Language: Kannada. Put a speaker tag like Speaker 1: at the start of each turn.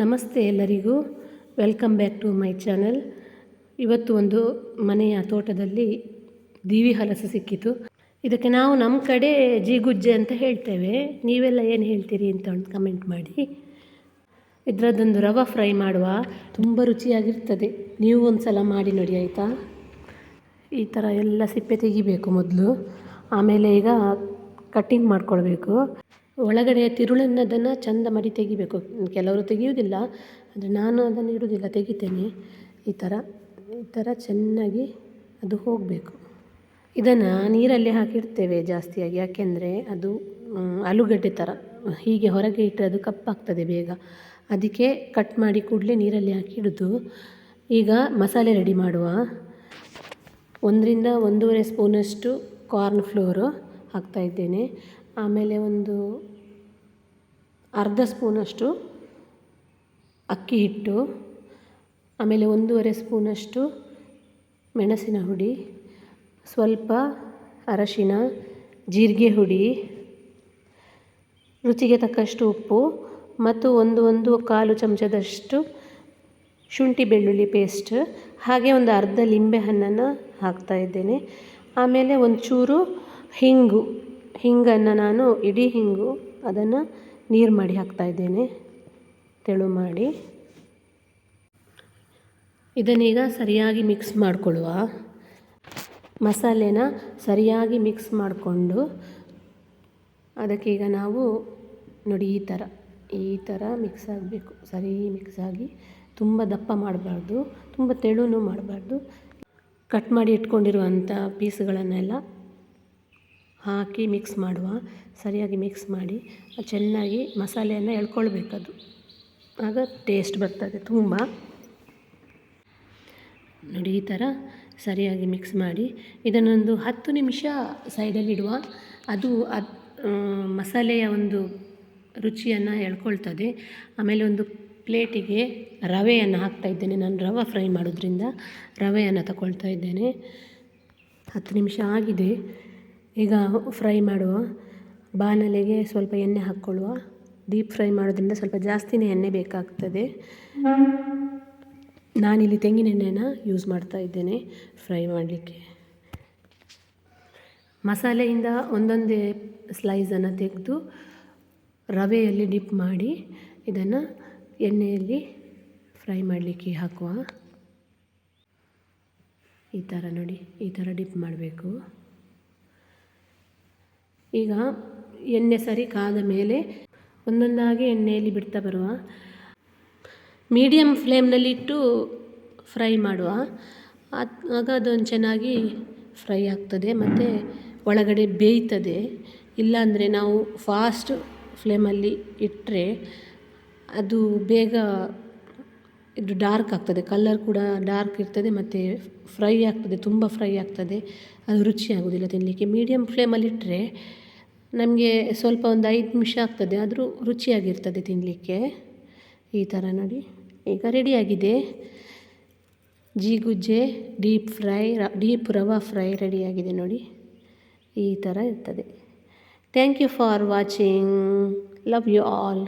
Speaker 1: ನಮಸ್ತೆ ಎಲ್ಲರಿಗೂ. Welcome back to my channel ಇವತ್ತು ಒಂದು ಮನೆಯ ತೋಟದಲ್ಲಿ ದೀವಿ ಹಲಸು ಸಿಕ್ಕಿತು. ಇದಕ್ಕೆ ನಾವು ನಮ್ಮ ಕಡೆ ಜೀಗುಜ್ಜೆ ಅಂತ ಹೇಳ್ತೇವೆ. ನೀವೆಲ್ಲ ಏನು ಹೇಳ್ತೀರಿ ಅಂತ ಒಂದು ಕಮೆಂಟ್ ಮಾಡಿ. ಇದರದ್ದೊಂದು ರವೆ ಫ್ರೈ ಮಾಡುವ. ತುಂಬ ರುಚಿಯಾಗಿರ್ತದೆ. ನೀವು ಒಂದು ಸಲ ಮಾಡಿ ನೋಡಿ, ಆಯಿತಾ? ಈ ಥರ ಎಲ್ಲ ಸಿಪ್ಪೆ ತೆಗಿಬೇಕು ಮೊದಲು. ಆಮೇಲೆ ಈಗ ಕಟ್ಟಿಂಗ್ ಮಾಡ್ಕೊಳ್ಬೇಕು. ಒಳಗಡೆ ತಿರುಳನ್ನದನ್ನು ಚಂದ ಮಾಡಿ ತೆಗಿಬೇಕು. ಕೆಲವರು ತೆಗೆಯುವುದಿಲ್ಲ, ಆದರೆ ನಾನು ಅದನ್ನು ಇಡುವುದಿಲ್ಲ, ತೆಗಿತೇನೆ. ಈ ಥರ ಈ ಥರ ಚೆನ್ನಾಗಿ ಅದು ಹೋಗಬೇಕು. ಇದನ್ನು ನೀರಲ್ಲಿ ಹಾಕಿಡ್ತೇವೆ ಜಾಸ್ತಿಯಾಗಿ. ಯಾಕೆಂದರೆ ಅದು ಆಲೂಗಡ್ಡೆ ಥರ ಹೀಗೆ ಹೊರಗೆ ಇಟ್ಟರೆ ಅದು ಕಪ್ಪಾಗ್ತದೆ ಬೇಗ. ಅದಕ್ಕೆ ಕಟ್ ಮಾಡಿ ಕೂಡಲೇ ನೀರಲ್ಲಿ ಹಾಕಿ ಈಗ ಮಸಾಲೆ ರೆಡಿ ಮಾಡುವ. ಒಂದರಿಂದ ಒಂದೂವರೆ ಸ್ಪೂನಷ್ಟು ಕಾರ್ನ್ ಫ್ಲೋರು ಹಾಕ್ತಾ ಇದ್ದೇನೆ. ಆಮೇಲೆ ಒಂದು ಅರ್ಧ ಸ್ಪೂನಷ್ಟು ಅಕ್ಕಿ ಹಿಟ್ಟು, ಆಮೇಲೆ ಒಂದೂವರೆ ಸ್ಪೂನಷ್ಟು ಮೆಣಸಿನ ಹುಡಿ, ಸ್ವಲ್ಪ ಅರಶಿನ, ಜೀರಿಗೆ ಹುಡಿ, ರುಚಿಗೆ ತಕ್ಕಷ್ಟು ಉಪ್ಪು ಮತ್ತು ಒಂದು ಒಂದು ಕಾಲು ಚಮಚದಷ್ಟು ಶುಂಠಿ ಬೆಳ್ಳುಳ್ಳಿ ಪೇಸ್ಟ್, ಹಾಗೆ ಒಂದು ಅರ್ಧ ಲಿಂಬೆ ಹಣ್ಣನ್ನು ಹಾಕ್ತಾ ಇದ್ದೇನೆ. ಆಮೇಲೆ ಒಂಚೂರು ಹಿಂಗು, ಹಿಂಗನ್ನು ನಾನು, ಇಡೀ ಹಿಂಗು ಅದನ್ನು ನೀರು ಮಾಡಿ ಹಾಕ್ತಾ ಇದ್ದೇನೆ. ತೆಳು ಮಾಡಿ. ಇದನ್ನೀಗ ಸರಿಯಾಗಿ ಮಿಕ್ಸ್ ಮಾಡಿಕೊಳ್ಳುವ. ಮಸಾಲೆನ ಸರಿಯಾಗಿ ಮಿಕ್ಸ್ ಮಾಡಿಕೊಂಡು ಅದಕ್ಕೀಗ ನಾವು ನೋಡಿ ಈ ಥರ ಈ ಥರ ಮಿಕ್ಸ್ ಆಗಬೇಕು. ಸರಿ ಮಿಕ್ಸ್ ಆಗಿ ತುಂಬ ದಪ್ಪ ಮಾಡಬಾರ್ದು, ತುಂಬ ತೆಳುನೂ ಮಾಡಬಾರ್ದು. ಕಟ್ ಮಾಡಿ ಇಟ್ಕೊಂಡಿರುವಂಥ ಪೀಸ್ಗಳನ್ನೆಲ್ಲ ಹಾಕಿ ಮಿಕ್ಸ್ ಮಾಡುವ. ಸರಿಯಾಗಿ ಮಿಕ್ಸ್ ಮಾಡಿ, ಚೆನ್ನಾಗಿ ಮಸಾಲೆಯನ್ನು ಎಳ್ಕೊಳ್ಬೇಕದು. ಆಗ ಟೇಸ್ಟ್ ಬರ್ತದೆ ತುಂಬ. ನೋಡಿ ಈ ಥರ ಸರಿಯಾಗಿ ಮಿಕ್ಸ್ ಮಾಡಿ, ಇದನ್ನೊಂದು ಹತ್ತು ನಿಮಿಷ ಸೈಡಲ್ಲಿಡುವ ಅದು ಅದು ಮಸಾಲೆಯ ಒಂದು ರುಚಿಯನ್ನು ಎಳ್ಕೊಳ್ತದೆ. ಆಮೇಲೆ ಒಂದು ಪ್ಲೇಟಿಗೆ ರವೆಯನ್ನು ಹಾಕ್ತಾ ಇದ್ದೇನೆ. ನಾನು ರವೆ ಫ್ರೈ ಮಾಡೋದ್ರಿಂದ ರವೆಯನ್ನು ತಗೊಳ್ತಾ ಇದ್ದೇನೆ. ಹತ್ತು ನಿಮಿಷ ಆಗಿದೆ. ಈಗ ಫ್ರೈ ಮಾಡುವ ಬಾಣಲೆಗೆ ಸ್ವಲ್ಪ ಎಣ್ಣೆ ಹಾಕ್ಕೊಳ್ಳುವ. ಡೀಪ್ ಫ್ರೈ ಮಾಡೋದ್ರಿಂದ ಸ್ವಲ್ಪ ಜಾಸ್ತಿನೇ ಎಣ್ಣೆ ಬೇಕಾಗ್ತದೆ. ನಾನಿಲ್ಲಿ ತೆಂಗಿನ ಎಣ್ಣೆನ ಯೂಸ್ ಮಾಡ್ತಾ ಇದ್ದೇನೆ ಫ್ರೈ ಮಾಡಲಿಕ್ಕೆ. ಮಸಾಲೆಯಿಂದ ಒಂದೊಂದೇ ಸ್ಲೈಸನ್ನು ತೆಗೆದು ರವೆಯಲ್ಲಿ ಡಿಪ್ ಮಾಡಿ ಇದನ್ನು ಎಣ್ಣೆಯಲ್ಲಿ ಫ್ರೈ ಮಾಡಲಿಕ್ಕೆ ಹಾಕುವ. ಈ ಥರ ನೋಡಿ, ಈ ಥರ ಡಿಪ್ ಮಾಡಬೇಕು. ಈಗ ಎಣ್ಣೆ ಸರಿ ಕಾದ ಮೇಲೆ ಒಂದೊಂದಾಗಿ ಎಣ್ಣೆಯಲ್ಲಿ ಬಿಡ್ತಾ ಬರುವ. ಮೀಡಿಯಮ್ ಫ್ಲೇಮ್ನಲ್ಲಿಟ್ಟು ಫ್ರೈ ಮಾಡುವ. ಆಗ ಅದೊಂದು ಚೆನ್ನಾಗಿ ಫ್ರೈ ಆಗ್ತದೆ, ಮತ್ತು ಒಳಗಡೆ ಬೇಯ್ತದೆ. ಇಲ್ಲಾಂದರೆ ನಾವು ಫಾಸ್ಟ್ ಫ್ಲೇಮಲ್ಲಿ ಇಟ್ಟರೆ ಅದು ಬೇಗ ಇದು ಡಾರ್ಕ್ ಆಗ್ತದೆ ಕಲ್ಲರ್ ಕೂಡ ಡಾರ್ಕ್ ಇರ್ತದೆ ಮತ್ತು ಫ್ರೈ ಆಗ್ತದೆ, ತುಂಬ ಫ್ರೈ ಆಗ್ತದೆ. ಅದು ರುಚಿ ಆಗೋದಿಲ್ಲ ತಿನ್ನಲಿಕ್ಕೆ ಮೀಡಿಯಮ್ ಫ್ಲೇಮಲ್ಲಿ ಇಟ್ಟರೆ ನಮಗೆ ಸ್ವಲ್ಪ ಒಂದು ಐದು ನಿಮಿಷ ಆಗ್ತದೆ, ಆದರೂ ರುಚಿಯಾಗಿರ್ತದೆ ತಿನ್ನಲಿಕ್ಕೆ ಈ ಥರ ನೋಡಿ. ಈಗ ರೆಡಿಯಾಗಿದೆ ಜೀಗುಜ್ಜೆ ಡೀಪ್ ಫ್ರೈ ರ ಡೀಪ್ ರವಾ ಫ್ರೈ ರೆಡಿಯಾಗಿದೆ ನೋಡಿ. ಈ ಥರ ಇರ್ತದೆ. Thank you for watching love you all